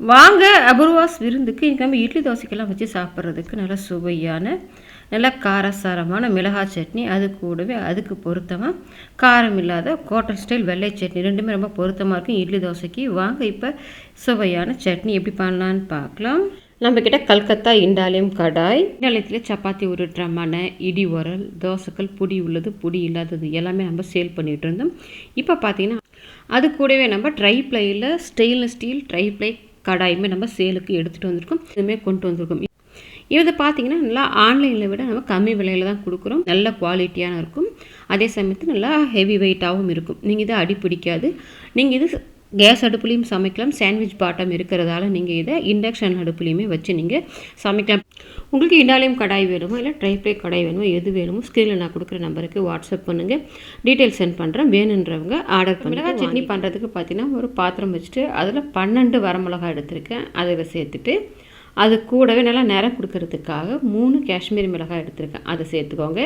வாங்க அபூர்வாஸ் விருந்துக்கு இன்றைக்கி நம்ம இட்லி தோசைக்கெல்லாம் வச்சு சாப்பிட்றதுக்கு நல்ல சுவையான நல்ல காரசாரமான மிளகாய் சட்னி அது கூடவே அதுக்கு பொருத்தமாக காரம் இல்லாத கோட்டல் ஸ்டைல் வெள்ளை சட்னி ரெண்டுமே ரொம்ப பொருத்தமாக இருக்கும். இட்லி தோசைக்கு வாங்க இப்போ சுவையான சட்னி எப்படி பண்ணலான்னு பார்க்கலாம். நம்மக்கிட்ட கல்கத்தா இண்டாலியம் கடாய் இண்டாலியத்தில் சப்பாத்தி உருட்டுற மனை இடி உரல் தோசைக்கல் பொடி உள்ளது பொடி இல்லாதது எல்லாமே நம்ம சேல் பண்ணிகிட்டு இருந்தோம். இப்போ பார்த்தீங்கன்னா அது கூடவே நம்ம ட்ரை பிளேயில் ஸ்டெயின்லெஸ் ஸ்டீல் ட்ரை பிளே கடாயுமே நம்ம சேலுக்கு எடுத்துகிட்டு வந்திருக்கோம் இதுவுமே கொண்டு வந்திருக்கோம். இதை பார்த்தீங்கன்னா நல்லா ஆன்லைனில் விட நம்ம கம்மி விலையில் தான் கொடுக்குறோம். நல்ல குவாலிட்டியான இருக்கும். அதே சமயத்தில் நல்லா ஹெவி வெயிட்டாகவும் இருக்கும். நீங்கள் இதை அடி பிடிக்காது நீங்கள் இது கேஸ் அடுப்புலையும் சமைக்கலாம். சாண்ட்விச் பாட்டம் இருக்கிறதால நீங்கள் இதை இண்டக்ஷன் அடுப்புலையுமே வச்சு நீங்கள் சமைக்கலாம். உங்களுக்கு இண்டாலியம் கடாய் வேணுமோ? இல்லை ட்ரைப்ளே கடாய் வேணுமோ? எது வேணுமோ? ஸ்க்ரீனில் நான் கொடுக்குற நம்பருக்கு வாட்ஸ்அப் பண்ணுங்கள் டீட்டெயில் சென்ட் பண்ணுறேன் வேணுன்றவங்க ஆர்டர் பண்ணுங்கள் சட்னி பண்ணுறதுக்கு பார்த்தீங்கன்னா ஒரு பாத்திரம் வச்சுட்டு அதில் பன்னெண்டு வரமிளகா எடுத்திருக்கேன். அதில் சேர்த்துட்டு அது கூடவே நல்லா நிறம் கொடுக்கறதுக்காக மூணு காஷ்மீரி மிளகாய் எடுத்திருக்கேன். அதை சேர்த்துக்கோங்க.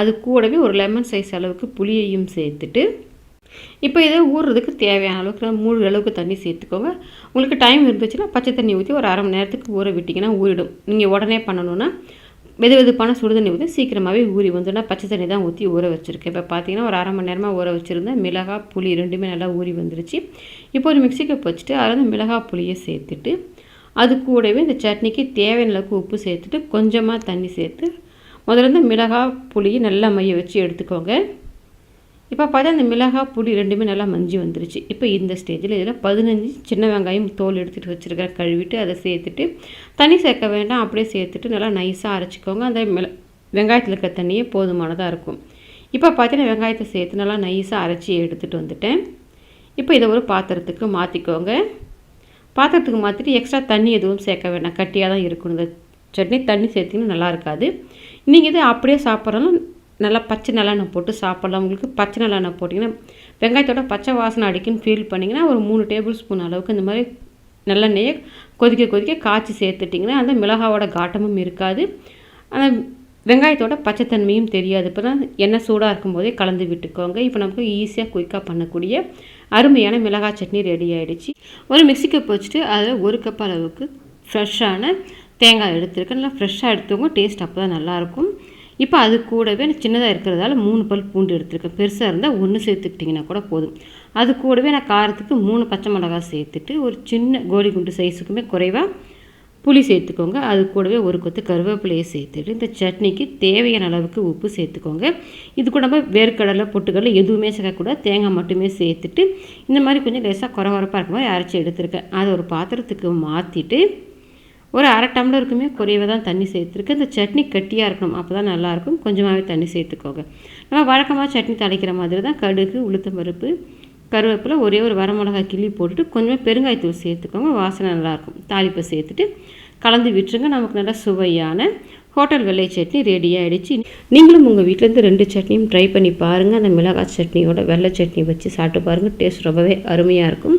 அது கூடவே ஒரு லெமன் சைஸ் அளவுக்கு புளியையும் சேர்த்துட்டு இப்போ இதை ஊறுறதுக்கு தேவையான அளவுக்கு மூணு அளவுக்கு தண்ணி சேர்த்துக்கோங்க. உங்களுக்கு டைம் இருந்துச்சுன்னா பச்சை தண்ணி ஊற்றி ஒரு அரை மணி நேரத்துக்கு ஊற விட்டிங்கன்னா ஊறிடும். நீங்கள் உடனே பண்ணணுன்னா வெது வெதுப்பான சுடு தண்ணி ஊற்றி சீக்கிரமாகவே ஊறி வந்துன்னா பச்சை தண்ணி தான் ஊற்றி ஊற வச்சுருக்கேன். இப்போ பார்த்தீங்கன்னா ஒரு அரை மணி நேரமாக ஊற வச்சுருந்தேன். மிளகா புளி ரெண்டுமே நல்லா ஊறி வந்துருச்சு. இப்போ ஒரு மிக்சி கப் வச்சுட்டு அதில் வந்து மிளகா புளியை சேர்த்துட்டு அது கூடவே இந்த சட்னிக்கு தேவையான அளவுக்கு உப்பு சேர்த்துட்டு கொஞ்சமாக தண்ணி சேர்த்து முதல்ல இந்த மிளகா புளியை நல்லா மைய வச்சு எடுத்துக்கோங்க. இப்போ பார்த்தா இந்த மிளகாய் புளி ரெண்டுமே நல்லா மஞ்சி வந்துருச்சு. இப்போ இந்த ஸ்டேஜில் இதில் பதினஞ்சு சின்ன வெங்காயம் தோல் எடுத்துகிட்டு வச்சுருக்கேன் கழுவிட்டு அதை சேர்த்துட்டு தண்ணி சேர்க்க வேண்டாம். அப்படியே சேர்த்துட்டு நல்லா நைஸாக அரைச்சிக்கோங்க. அந்த மிள வெங்காயத்தில் இருக்க தண்ணியே போதுமானதாக இருக்கும். இப்போ பார்த்தீங்கன்னா வெங்காயத்தை சேர்த்து நல்லா நைஸாக அரைச்சி எடுத்துகிட்டு வந்துட்டேன். இப்போ இதை ஒரு பாத்திரத்துக்கு மாற்றிக்கோங்க பாத்திரத்துக்கு மாற்றிட்டு எக்ஸ்ட்ரா தண்ணி எதுவும் சேர்க்க வேண்டாம். கட்டியாக தான் இருக்கணும். இந்த சட்னி தண்ணி சேர்த்திங்கன்னா நல்லா இருக்காது. நீங்கள் இதை அப்படியே சாப்பிட்றாலும் நல்லா பச்சை நல்லெண்ணெய் போட்டு சாப்பிட்லாம். உங்களுக்கு பச்சை நல்லெண்ணெய் போட்டிங்கன்னா வெங்காயத்தோட பச்சை வாசனை அடிக்குன்னு ஃபீல் பண்ணிங்கன்னா ஒரு மூணு டேபிள் ஸ்பூன் அளவுக்கு இந்த மாதிரி நல்லெண்ணெயை கொதிக்க கொதிக்க காய்ச்சி சேர்த்துட்டிங்கன்னா அந்த மிளகாவோட காட்டமும் இருக்காது. அந்த வெங்காயத்தோட பச்சைத்தன்மையும் தெரியாது. இப்போ தான் எண்ணெய் சூடாக இருக்கும்போதே கலந்து விட்டுக்கோங்க. இப்போ நமக்கு ஈஸியாக குயிக்காக பண்ணக்கூடிய அருமையான மிளகாய் சட்னி ரெடி ஆகிடுச்சு ஒரு மிக்சி கப் வச்சுட்டு அதில் ஒரு கப் அளவுக்கு ஃப்ரெஷ்ஷான தேங்காய் எடுத்துருக்கேன். நல்லா ஃப்ரெஷ்ஷாக எடுத்தவங்க டேஸ்ட் அப்போ தான் நல்லாயிருக்கும் இப்போ அது கூடவே சின்னதாக இருக்கிறதால மூணு பல் பூண்டு எடுத்துருக்கேன். பெருசாக இருந்தால் ஒன்று சேர்த்துக்கிட்டிங்கன்னா கூட போதும். அது கூடவே நான் காரத்துக்கு மூணு பச்சை மிளகாய் சேர்த்துட்டு ஒரு சின்ன கோடி குண்டு சைஸுக்குமே குறைவாக புளி சேர்த்துக்கோங்க. அது கூடவே ஒரு கொத்து கருவேப்பிலையை சேர்த்துட்டு இந்த சட்னிக்கு தேவையான அளவுக்கு உப்பு சேர்த்துக்கோங்க. இது கூட நம்ம வேர்க்கடலை பொட்டுக்கடலை எதுவுமே சேர்க்கக்கூடாது. தேங்காய் மட்டுமே சேர்த்துட்டு இந்த மாதிரி கொஞ்சம் லேசாக குறவரப்பாக இருக்க மாதிரி அரைச்சி எடுத்துருக்கேன். அதை ஒரு பாத்திரத்துக்கு மாற்றிட்டு ஒரு அரை டம்ளருக்குமே குறைவாக தான் தண்ணி சேர்த்துருக்கு. இந்த சட்னி கட்டியாக இருக்கணும். அப்போ தான் நல்லாயிருக்கும். கொஞ்சமாகவே தண்ணி சேர்த்துக்கோங்க. நம்ம வழக்கமாக சட்னி தலைக்கிற மாதிரி தான் கடுகு உளுத்தம் பருப்பு கருவேப்பில் ஒரே ஒரு வரமிளகாய் கிள்ளி போட்டுட்டு கொஞ்சமாக பெருங்காயத்தூள் சேர்த்துக்கோங்க. வாசனை நல்லாயிருக்கும். தாளிப்பை சேர்த்துட்டு கலந்து விட்டுருங்க. நமக்கு நல்லா சுவையான ஹோட்டல் வெள்ளை சட்னி ரெடி ஆகிடுச்சு நீங்களும் உங்கள் வீட்டிலேருந்து ரெண்டு சட்னியும் ட்ரை பண்ணி பாருங்கள் அந்த மிளகாய் சட்னியோட வெள்ளை சட்னி வச்சு சாப்பிட்டு பாருங்கள் டேஸ்ட் ரொம்பவே அருமையாக இருக்கும்.